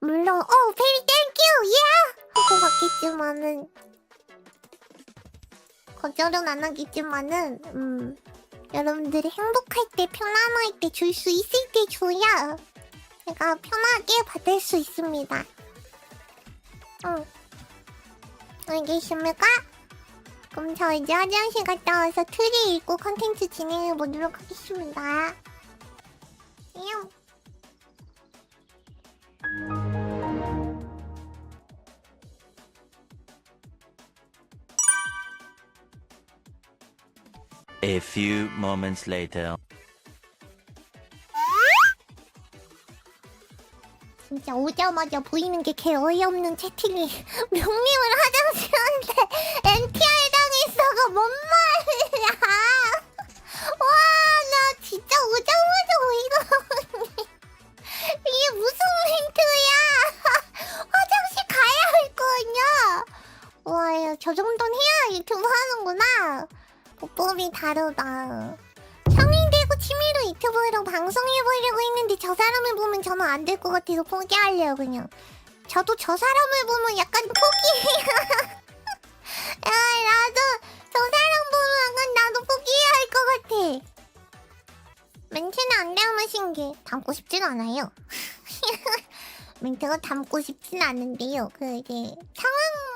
물론 어 베리 땡큐 예 하고 받겠지만은 거절은 안 하겠지만은 음 여러분들이 행복할 때 편안할 때 줄 수 있을 때 줘야 제가 편하게 받을 수 있습니다. 응 알겠습니까? 그럼 저 이제 화장실 갔다 와서 트리 읽고 컨텐츠 진행해 보도록 하겠습니다. A few moments later. 진짜 오자마자 보이는 게 개 어이없는 채팅이 명님을 화장실 하는데 NTR 당했어가 뭔 말이야? 와 나 진짜 오자마자 어이가 없네 이게 무슨 멘트야? 화장실 가야 할거 아니야? 와저 정도는 해야 유튜브 하는구나 보법이 다르다. 성인되고 취미로 유튜브로 방송해보려고 했는데 저 사람을 보면 저는 안 될 것 같아서 포기하려고 그냥. 저도 저 사람을 보면 약간 포기해요. 야 나도 저 사람 보면 약간 나도 포기해야 할 것 같아. 멘트는 안 닮으신 게 담고 싶진 않아요. 멘트가 담고 싶진 않은데요. 그게 상황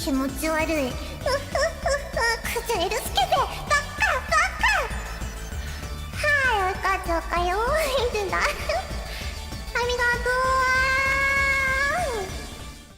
무츠리 스케베 이이이 기모찌 와르이 후후후후 쿠즈에르 스케베 바카 바카 하 여기까